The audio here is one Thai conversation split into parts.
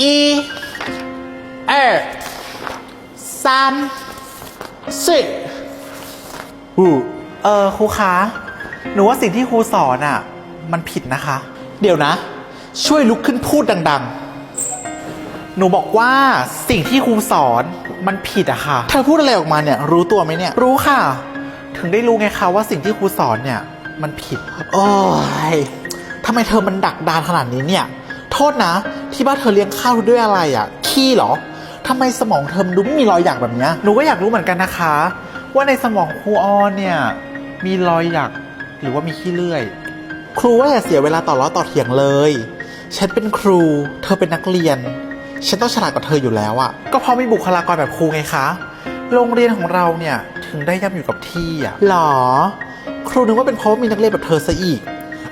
一、二、三、四。 อือเออครูคะหนูว่าสิ่งที่ครูสอนอ่ะ มันผิดนะคะ เดี๋ยวนะ ช่วยลุกขึ้นพูดดัง หนูบอกว่าสิ่งที่ครูสอนมันผิดอะค่ะ ๆ เธอพูดอะไรออกมาเนี่ย รู้ตัวไหมเนี่ย รู้ค่ะ ถึงได้รู้ไงคะว่าสิ่งที่ครูสอนเนี่ย มันผิด โอ้ยทำไมเธอมันดักดานขนาดนี้เนี่ย โทษนะ ที่บ้านเธอเลี้ยงข้าวด้วยอะไรอะ่ะ ขี้เหรอทำไมสมองเธอมันดูไม่มีรอยหยักแบบเนี้ยหนูก็อยากรู้เหมือนกันนะคะ ว่าในสมองครูออนเนี่ย มีรอยหยักหรือว่ามีขี้เลื่อย ครูว่าอย่าเสียเวลาต่อล้อต่อเถียงเลย ฉันเป็นครู เธอเป็นนักเรียน ฉันต้องฉลาดกว่าเธออยู่แล้วอะก็เพราะมีบุคลากรแบบครูไงคะ โรงเรียนของเราเนี่ยถึงได้ย่ำอยู่กับที่อะหรอ ครูนึกว่าเป็นเพราะว่ามีนักเรียนแบบเธอซะอีก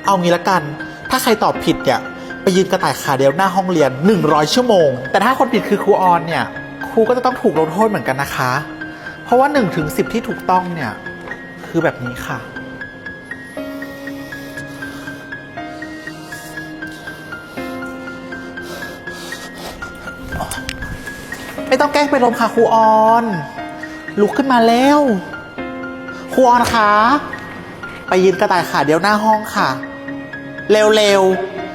เอางี้ละกัน ถ้าใครตอบผิดเนี่ย ไปยืนกระต่ายขาเดียวหน้าห้องเรียน 100 ชั่วโมง แต่ถ้าคนผิดคือครูออนเนี่ย ครูก็จะต้องถูกลงโทษเหมือนกันนะคะ เพราะว่า1นถึงสิที่ถูกต้องเนี่ย คือแบบนี้ค่ะ ไม่ต้องแกล้งไปลมค่ะครูออน ลุกขึ้นมาแล้ว ครูออนคะ ไปยืนกระต่ายขาเดียวหน้าห้องค่ะ เร็วๆ